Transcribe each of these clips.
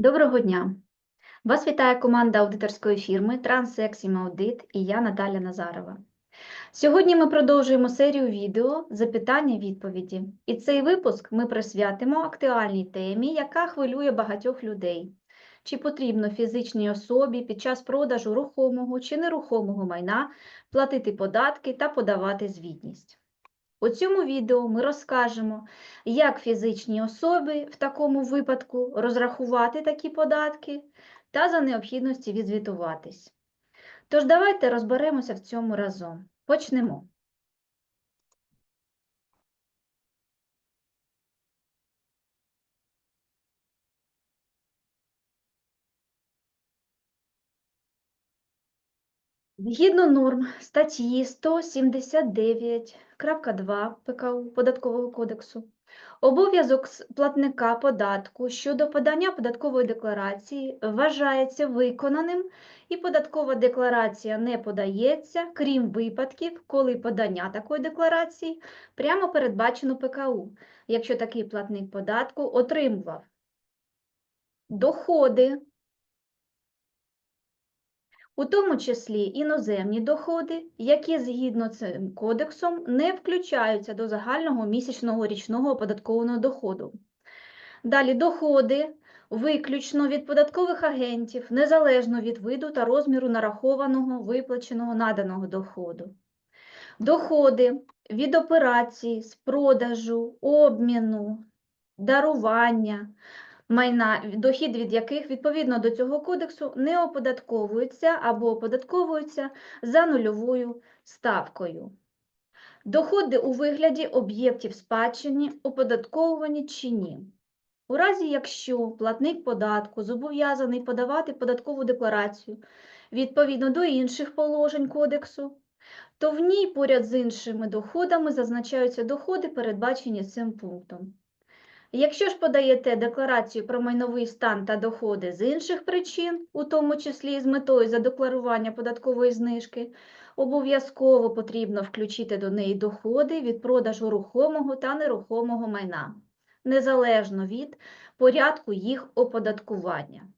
Доброго дня! Вас вітає команда аудиторської фірми Транссексім Аудит і я Наталя Назарова. Сьогодні ми продовжуємо серію відео запитання-відповіді. І цей випуск ми присвятимо актуальній темі, яка хвилює багатьох людей. Чи потрібно фізичній особі під час продажу рухомого чи нерухомого майна платити податки та подавати звітність? У цьому відео ми розкажемо, як фізичні особи в такому випадку розрахувати такі податки та за необхідності відзвітуватись. Тож давайте розберемося в цьому разом. Почнемо. Згідно норм статті 179.2 ПКУ Податкового кодексу, обов'язок платника податку щодо подання податкової декларації вважається виконаним і податкова декларація не подається, крім випадків, коли подання такої декларації прямо передбачено ПКУ, якщо такий платник податку отримував доходи у тому числі іноземні доходи, які згідно цим кодексом не включаються до загального місячного річного оподаткованого доходу. Далі доходи виключно від податкових агентів, незалежно від виду та розміру нарахованого, виплаченого, наданого доходу. Доходи від операцій з продажу, обміну, дарування, майна, дохід від яких відповідно до цього кодексу не оподатковуються або оподатковуються за нульовою ставкою. Доходи у вигляді об'єктів спадщини оподатковувані чи ні. У разі, якщо платник податку зобов'язаний подавати податкову декларацію відповідно до інших положень кодексу, то в ній поряд з іншими доходами зазначаються доходи, передбачені цим пунктом. Якщо ж подаєте декларацію про майновий стан та доходи з інших причин, у тому числі з метою задекларування податкової знижки, обов'язково потрібно включити до неї доходи від продажу рухомого та нерухомого майна, незалежно від порядку їх оподаткування.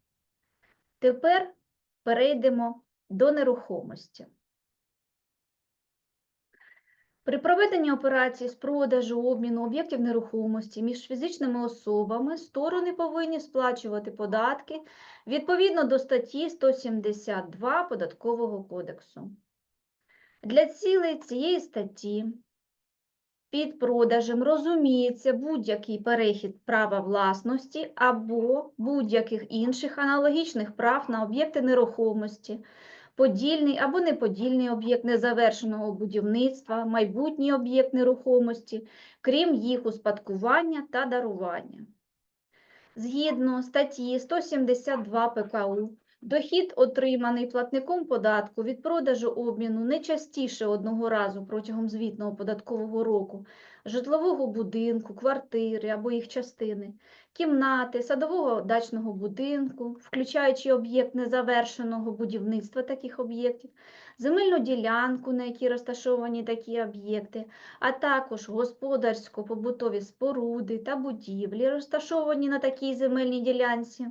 Тепер перейдемо до нерухомості. При проведенні операцій з продажу, обміну об'єктів нерухомості між фізичними особами сторони повинні сплачувати податки відповідно до статті 172 Податкового кодексу. Для цілей цієї статті під продажем розуміється будь-який перехід права власності або будь-яких інших аналогічних прав на об'єкти нерухомості, подільний або неподільний об'єкт незавершеного будівництва, майбутній об'єкт нерухомості, крім їх успадкування та дарування. Згідно статті 172 ПКУ, дохід, отриманий платником податку від продажу обміну не частіше одного разу протягом звітного податкового року, житлового будинку, квартири або їх частини, кімнати, садового дачного будинку, включаючи об'єкт незавершеного будівництва таких об'єктів, земельну ділянку, на якій розташовані такі об'єкти, а також господарсько-побутові споруди та будівлі, розташовані на такій земельній ділянці.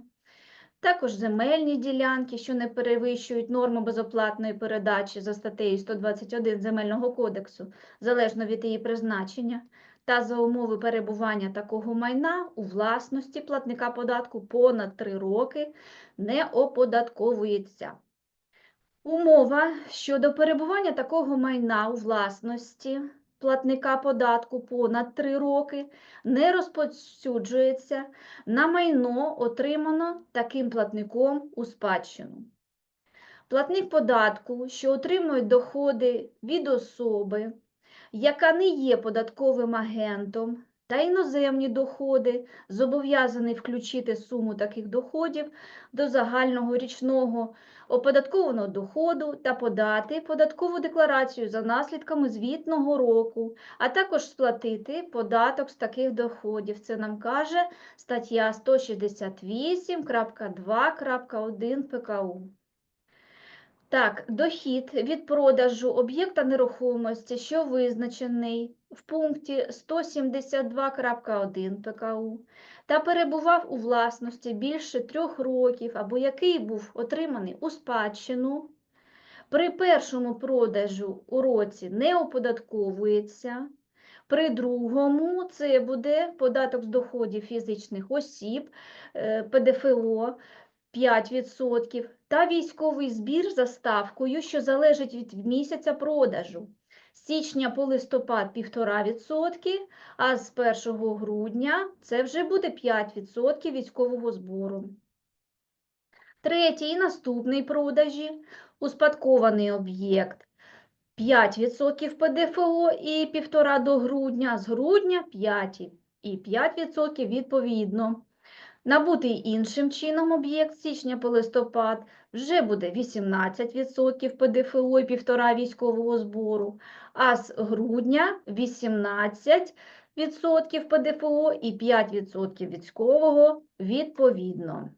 Також земельні ділянки, що не перевищують норму безоплатної передачі за статтею 121 Земельного кодексу, залежно від її призначення, та за умови перебування такого майна у власності платника податку понад 3 роки не оподатковується. Умова щодо перебування такого майна у власності платника податку понад 3 роки не розповсюджується на майно, отримано таким платником у спадщину. Платник податку, що отримує доходи від особи, яка не є податковим агентом, та іноземні доходи, зобов'язаний включити суму таких доходів до загального річного оподаткованого доходу та подати податкову декларацію за наслідками звітного року, а також сплатити податок з таких доходів. Це нам каже стаття 168.2.1 ПКУ. Так, дохід від продажу об'єкта нерухомості, що визначений в пункті 172.1 ПКУ та перебував у власності більше трьох років або який був отриманий у спадщину, при першому продажу у році не оподатковується, при другому це буде податок з доходів фізичних осіб, е, ПДФО 5% та військовий збір за ставкою, що залежить від місяця продажу. Січня по листопад 1,5%, а з 1 грудня це вже буде 5% військового збору. Третій і наступний продажі успадкований об'єкт 5% ПДФО і 1,5 до грудня, з грудня 5 і 5% відповідно. Набутий іншим чином об'єкт січня по листопад вже буде 18% ПДФО і 1,5 військового збору, а з грудня 18% ПДФО і 5% військового відповідно.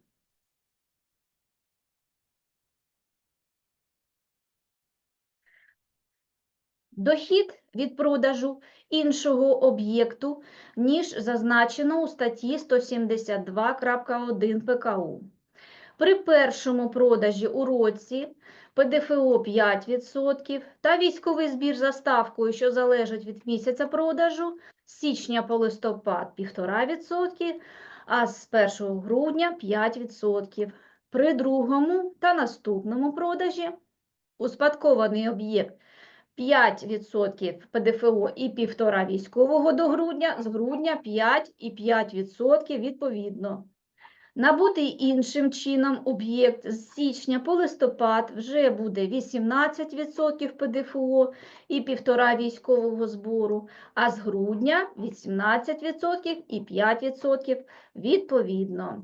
Дохід від продажу іншого об'єкту, ніж зазначено у статті 172.1 ПКУ. При першому продажі у році ПДФО 5% та військовий збір за ставкою, що залежить від місяця продажу, січня по листопад 1,5%, а з 1 грудня 5%. При другому та наступному продажі успадкований об'єкт 5% ПДФО і 1,5 військового до грудня, з грудня 5 і 5% відповідно. Набутий іншим чином об'єкт з січня по листопад вже буде 18% ПДФО і 1,5 військового збору, а з грудня 18% і 5% відповідно.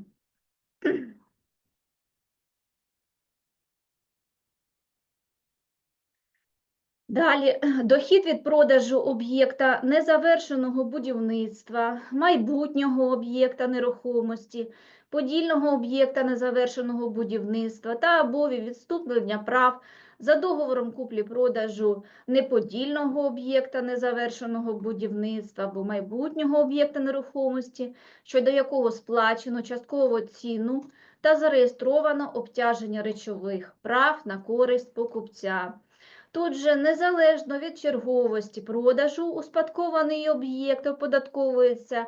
Далі, дохід від продажу об'єкта незавершеного будівництва, майбутнього об'єкта нерухомості, подільного об'єкта незавершеного будівництва та або відступлення прав за договором куплі-продажу неподільного об'єкта незавершеного будівництва або майбутнього об'єкта нерухомості, щодо якого сплачено часткову ціну та зареєстровано обтяження речових прав на користь покупця. Тут же незалежно від черговості продажу успадкований об'єкт оподатковується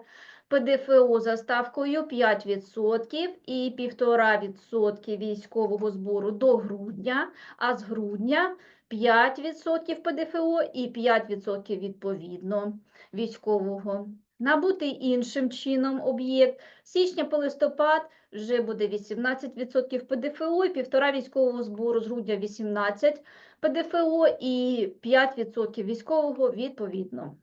ПДФО за ставкою 5% і 1,5% військового збору до грудня, а з грудня 5% ПДФО і 5% відповідно військового. Набутий іншим чином об'єкт з січня по листопад вже буде 18% ПДФО і 1,5 військового збору з грудня 18%. ПДФО і 5% військового відповідно.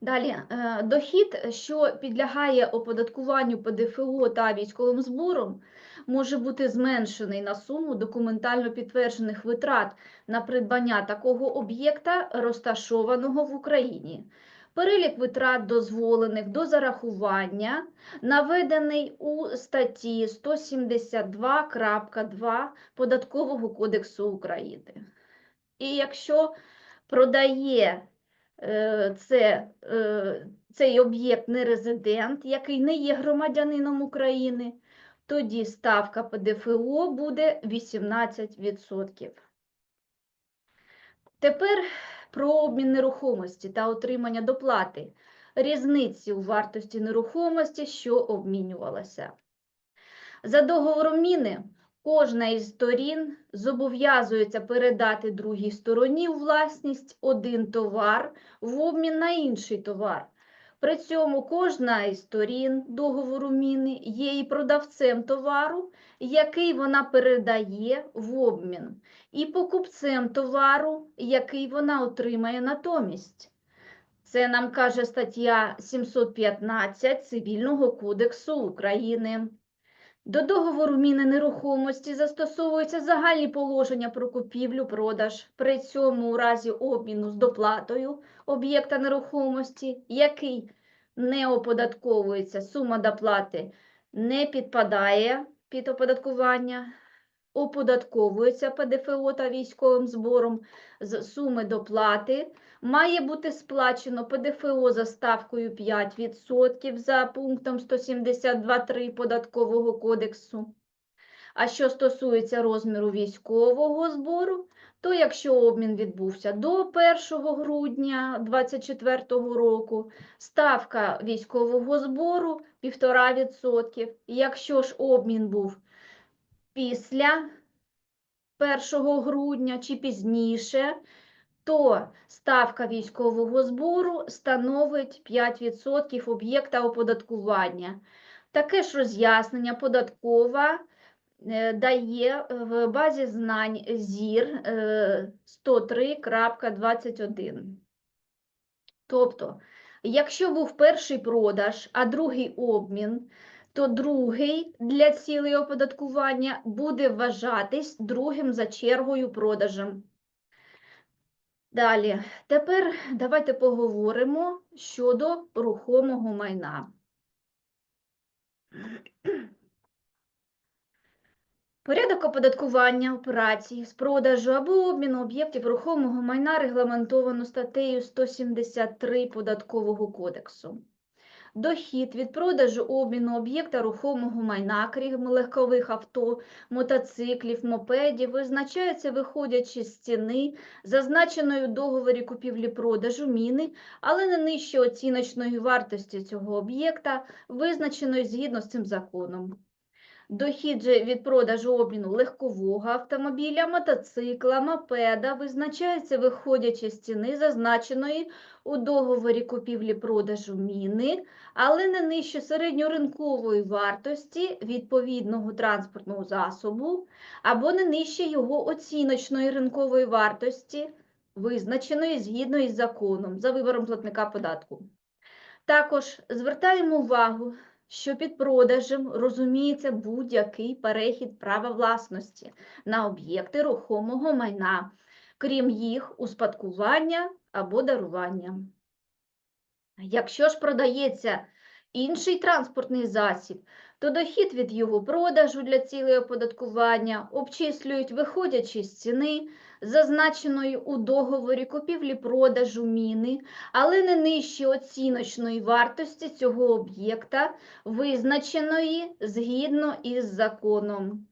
Далі, е, дохід, що підлягає оподаткуванню ПДФО та військовим збором, може бути зменшений на суму документально підтверджених витрат на придбання такого об'єкта, розташованого в Україні. Перелік витрат дозволених до зарахування наведений у статті 172.2 Податкового кодексу України. І якщо продає е, це, е, цей об'єкт не резидент, який не є громадянином України, тоді ставка ПДФО буде 18%. Тепер про обмін нерухомості та отримання доплати, різниці у вартості нерухомості, що обмінювалася. За договором міни кожна із сторін зобов'язується передати другій стороні у власність один товар в обмін на інший товар. При цьому кожна із сторін договору міни є і продавцем товару, який вона передає в обмін, і покупцем товару, який вона отримає натомість. Це нам каже стаття 715 Цивільного кодексу України. До договору міни нерухомості застосовуються загальні положення про купівлю-продаж, при цьому у разі обміну з доплатою об'єкта нерухомості, який не оподатковується, сума доплати не підпадає під оподаткування. оподатковується ПДФО та військовим збором з суми доплати, має бути сплачено ПДФО за ставкою 5% за пунктом 172.3 Податкового кодексу. А що стосується розміру військового збору, то якщо обмін відбувся до 1 грудня 2024 року, ставка військового збору 1,5%. Якщо ж обмін був після 1 грудня чи пізніше, то ставка військового збору становить 5% об'єкта оподаткування. Таке ж роз'яснення податкова е, дає в базі знань ЗІР е, 103.21. Тобто, якщо був перший продаж, а другий обмін, то другий для цілей оподаткування буде вважатись другим за чергою продажем. Далі, тепер давайте поговоримо щодо рухомого майна. Порядок оподаткування операцій з продажу або обміну об'єктів рухомого майна регламентовано статтею 173 Податкового кодексу. Дохід від продажу обміну об'єкта рухомого майна, крім легкових авто, мотоциклів, мопедів, визначається виходячи з ціни, зазначеної у договорі купівлі-продажу міни, але не нижче оціночної вартості цього об'єкта, визначеної згідно з цим законом. Дохід же від продажу обміну легкового автомобіля, мотоцикла, мопеда визначається виходячи з ціни, зазначеної у договорі купівлі-продажу міни, але не нижче середньоринкової вартості відповідного транспортного засобу або не нижче його оціночної ринкової вартості, визначеної згідно із законом за вибором платника податку. Також звертаємо увагу, що під продажем розуміється будь-який перехід права власності на об'єкти рухомого майна, крім їх успадкування або дарування. Якщо ж продається інший транспортний засіб, то дохід від його продажу для цілей оподаткування обчислюють, виходячи з ціни, зазначеної у договорі купівлі-продажу міни, але не нижче оціночної вартості цього об'єкта, визначеної згідно із законом.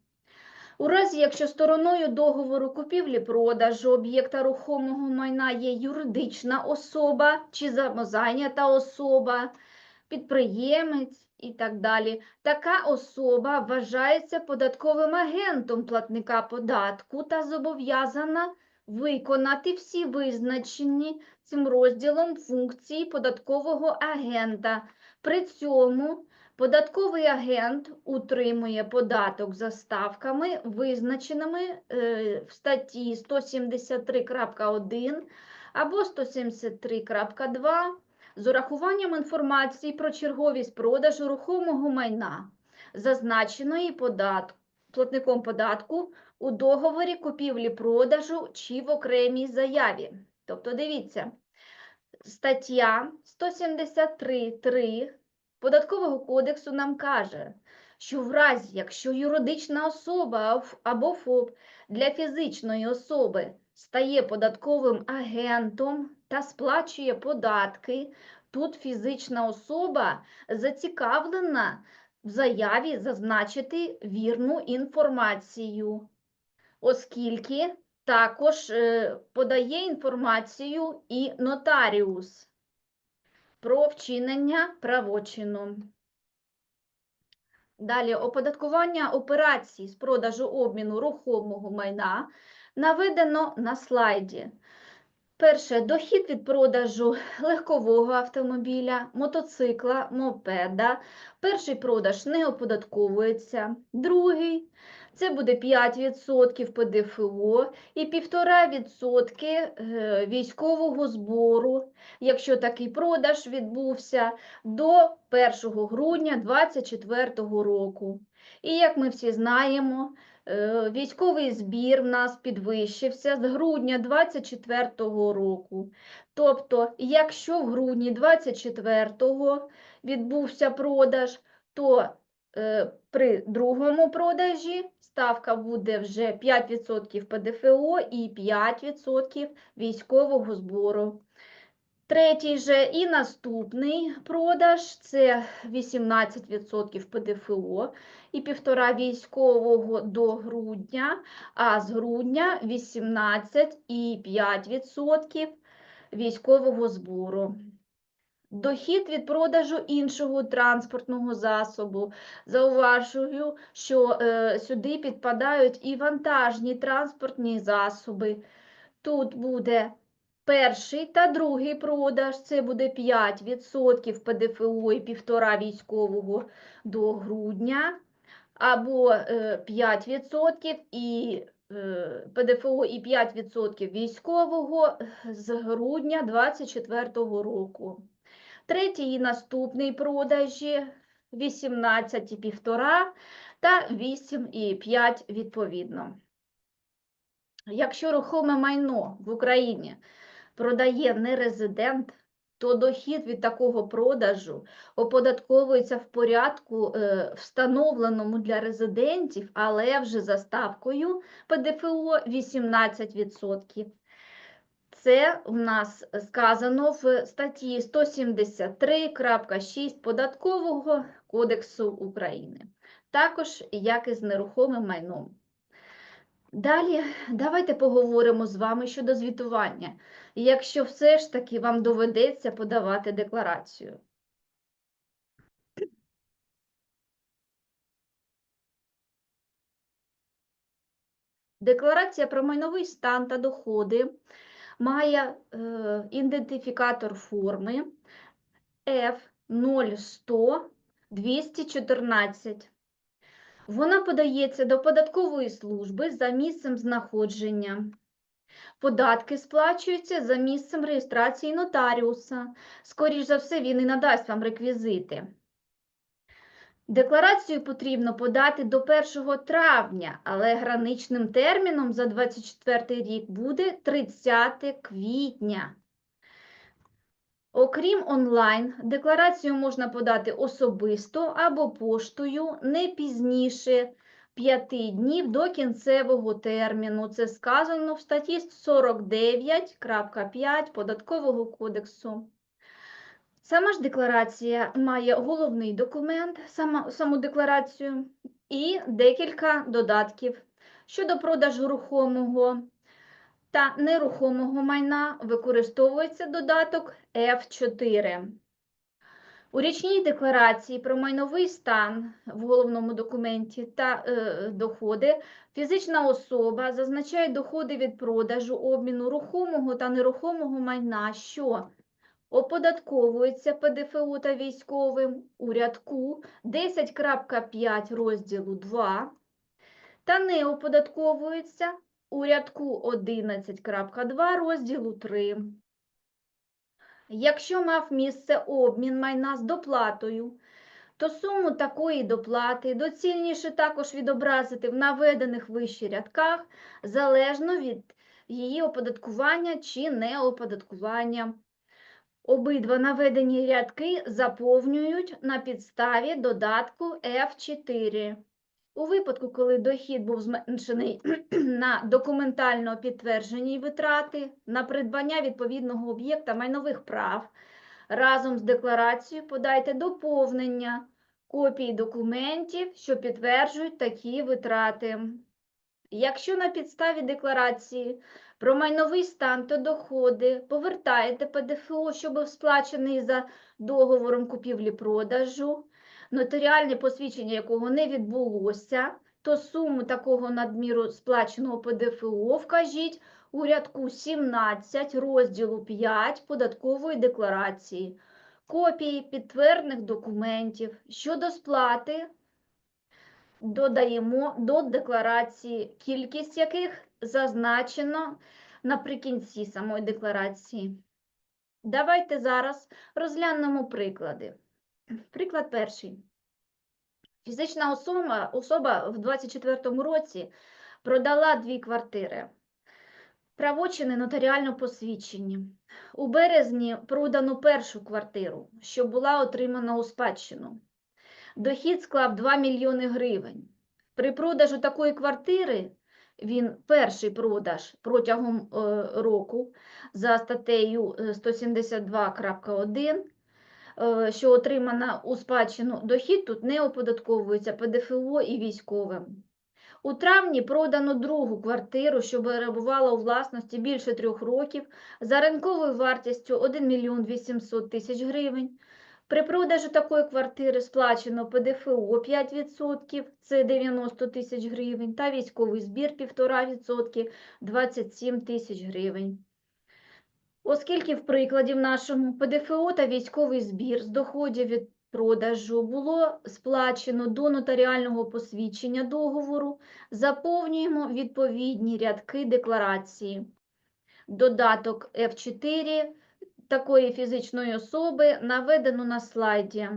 У разі, якщо стороною договору купівлі-продажу об'єкта рухомого майна є юридична особа чи самозайнята особа, підприємець і так далі, така особа вважається податковим агентом платника податку та зобов'язана виконати всі визначені цим розділом функції податкового агента. При цьому Податковий агент утримує податок за ставками, визначеними е, в статті 173.1 або 173.2 з урахуванням інформації про черговість продажу рухомого майна, зазначеної податку, платником податку у договорі купівлі-продажу чи в окремій заяві. Тобто, дивіться, стаття 173.3 Податкового кодексу нам каже, що в разі, якщо юридична особа або ФОП для фізичної особи стає податковим агентом та сплачує податки, тут фізична особа зацікавлена в заяві зазначити вірну інформацію, оскільки також е, подає інформацію і нотаріус про вчинення правочину. Далі оподаткування операцій з продажу обміну рухомого майна наведено на слайді. Перше дохід від продажу легкового автомобіля, мотоцикла, мопеда. Перший продаж не оподатковується. Другий це буде 5% ПДФО і 1,5% е, військового збору, якщо такий продаж відбувся до 1 грудня 2024 року. І як ми всі знаємо, військовий збір в нас підвищився з грудня 2024 року. Тобто, якщо в грудні 2024 відбувся продаж, то е, при другому продажі ставка буде вже 5% ПДФО і 5% військового збору. Третій же і наступний продаж це 18% ПДФО і півтора військового до грудня, а з грудня 18,5% військового збору. Дохід від продажу іншого транспортного засобу. Зауважую, що е, сюди підпадають і вантажні транспортні засоби. Тут буде перший та другий продаж, це буде 5% ПДФО і 1,5 військового до грудня, або е, 5% і е, ПДФО і 5% військового з грудня 2024 року. Третій і наступний продажі 18,5 та 8,5 відповідно. Якщо рухоме майно в Україні продає нерезидент, то дохід від такого продажу оподатковується в порядку, е, встановленому для резидентів, але вже за ставкою ПДФО 18%. Це в нас сказано в статті 173.6 Податкового кодексу України. Також як і з нерухомим майном. Далі давайте поговоримо з вами щодо звітування, якщо все ж таки вам доведеться подавати декларацію. Декларація про майновий стан та доходи має е, ідентифікатор форми F0100 214. Вона подається до податкової служби за місцем знаходження. Податки сплачуються за місцем реєстрації нотаріуса. Скоріш за все, він і надасть вам реквізити. Декларацію потрібно подати до 1 травня, але граничним терміном за 24 рік буде 30 квітня. Окрім онлайн, декларацію можна подати особисто або поштою не пізніше 5 днів до кінцевого терміну. Це сказано в статті 49.5 Податкового кодексу. Сама ж декларація має головний документ, саму декларацію, і декілька додатків. Щодо продажу рухомого та нерухомого майна використовується додаток F4. У річній декларації про майновий стан в головному документі та е, доходи фізична особа зазначає доходи від продажу, обміну рухомого та нерухомого майна, що оподатковується ПДФО та військовим у рядку 10.5 розділу 2 та не оподатковується у рядку 11.2 розділу 3. Якщо мав місце обмін майна з доплатою, то суму такої доплати доцільніше також відобразити в наведених вище рядках залежно від її оподаткування чи неоподаткування. Обидва наведені рядки заповнюють на підставі додатку F4. У випадку, коли дохід був зменшений на документально підтверджені витрати на придбання відповідного об'єкта майнових прав, разом з декларацією подайте доповнення копії документів, що підтверджують такі витрати. Якщо на підставі декларації про майновий стан та доходи повертаєте ПДФО, що був сплачений за договором купівлі-продажу, нотаріальне посвідчення якого не відбулося, то суму такого надміру сплаченого ПДФО вкажіть у рядку 17 розділу 5 податкової декларації, копії підтверджених документів щодо сплати додаємо до декларації, кількість яких зазначено наприкінці самої декларації. Давайте зараз розглянемо приклади. Приклад перший. Фізична особа, особа в 2024 році продала дві квартири. Правочини нотаріально посвідчені. У березні продано першу квартиру, що була отримана у спадщину. дохід склав 2 мільйони гривень. При продажу такої квартири, він перший продаж протягом е, року за статтею е, 172.1, е, що отримана у спадщину, дохід тут не оподатковується ПДФО і військовим. У травні продано другу квартиру, що перебувала у власності більше трьох років, за ринковою вартістю 1 мільйон 800 тисяч гривень. При продажу такої квартири сплачено ПДФО 5%, це 90 тисяч гривень, та військовий збір 1,5% 27 тисяч гривень. Оскільки в прикладі в нашому ПДФО та військовий збір з доходів від продажу було сплачено до нотаріального посвідчення договору, заповнюємо відповідні рядки декларації. Додаток F4 такої фізичної особи наведено на слайді.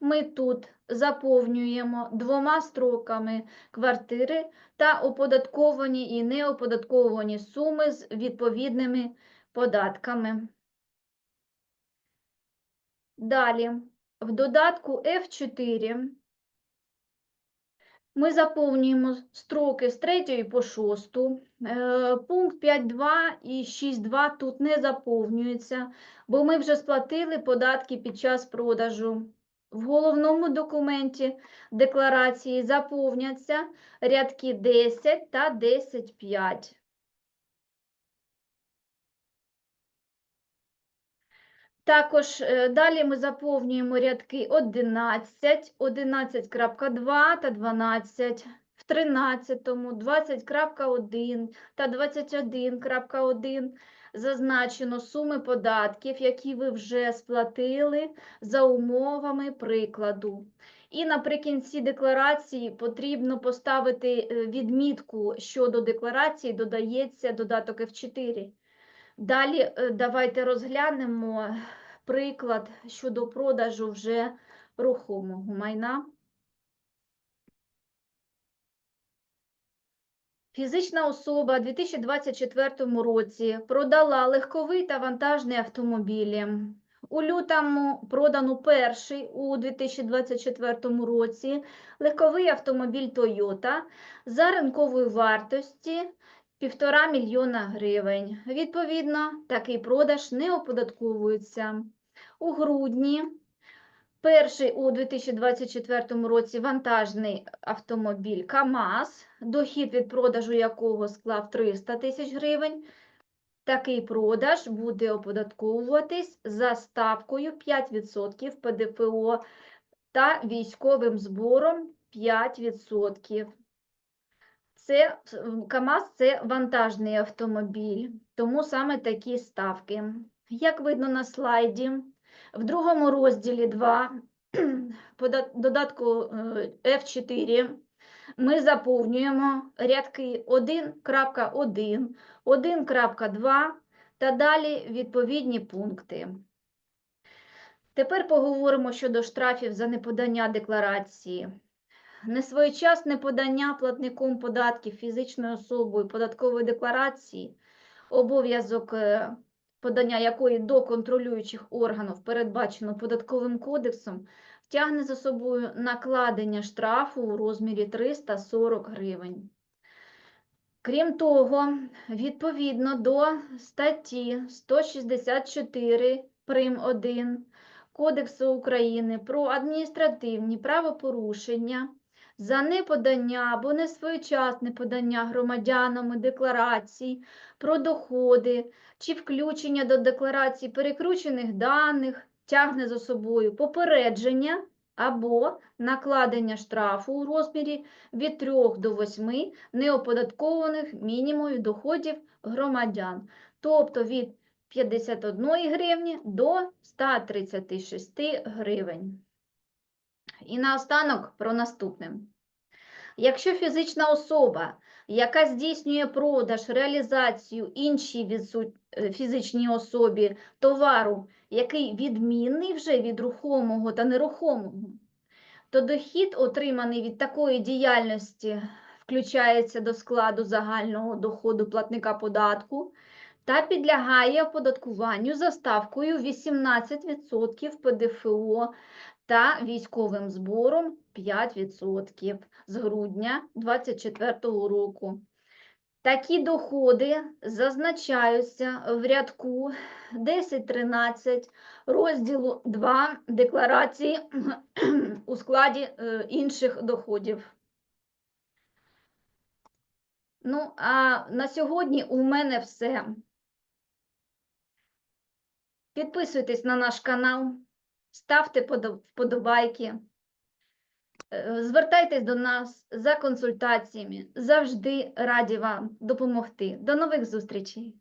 Ми тут заповнюємо двома строками квартири та оподатковані і неоподатковані суми з відповідними податками. Далі, в додатку F4 ми заповнюємо строки з 3 по 6. Е, Пункт 5.2 і 6.2 тут не заповнюються, бо ми вже сплатили податки під час продажу. В головному документі декларації заповняться рядки 10 та 10.5. Також е, далі ми заповнюємо рядки 11, 11.2 та 12, в 13, 20.1 та 21.1 зазначено суми податків, які ви вже сплатили за умовами прикладу. І наприкінці декларації потрібно поставити е, відмітку щодо декларації, додається додаток F4. Далі е, давайте розглянемо приклад щодо продажу вже рухомого майна. Фізична особа у 2024 році продала легковий та вантажний автомобілі. У лютому продано перший у 2024 році легковий автомобіль Toyota за ринковою вартості півтора мільйона гривень. Відповідно, такий продаж не оподатковується. У грудні перший у 2024 році вантажний автомобіль КАМАЗ, дохід від продажу якого склав 300 тисяч гривень. Такий продаж буде оподатковуватись за ставкою 5% ПДФО та військовим збором 5%. Це КАМАЗ це вантажний автомобіль, тому саме такі ставки. Як видно на слайді, в другому розділі 2 пода- додатку е, F4 ми заповнюємо рядки 1.1, 1.2 та далі відповідні пункти. Тепер поговоримо щодо штрафів за неподання декларації. Несвоєчасне подання платником податків фізичною особою податкової декларації, обов'язок е, подання якої до контролюючих органів передбачено податковим кодексом, тягне за собою накладення штрафу у розмірі 340 гривень. Крім того, відповідно до статті 164 прим. 1 Кодексу України про адміністративні правопорушення за неподання або несвоєчасне подання громадянами декларацій про доходи чи включення до декларації перекручених даних тягне за собою попередження або накладення штрафу у розмірі від 3 до 8 неоподаткованих мінімумів доходів громадян, тобто від 51 гривні до 136 гривень. І наостанок про наступне. Якщо фізична особа, яка здійснює продаж, реалізацію іншій е, фізичній особі товару, який відмінний вже від рухомого та нерухомого, то дохід, отриманий від такої діяльності, включається до складу загального доходу платника податку та підлягає оподаткуванню за ставкою 18% ПДФО та військовим збором 5% з грудня 2024 року. Такі доходи зазначаються в рядку 10.13 розділу 2 декларації у складі е, інших доходів. Ну, а на сьогодні у мене все. Підписуйтесь на наш канал, ставте вподобайки, е, звертайтесь до нас за консультаціями. Завжди раді вам допомогти. До нових зустрічей!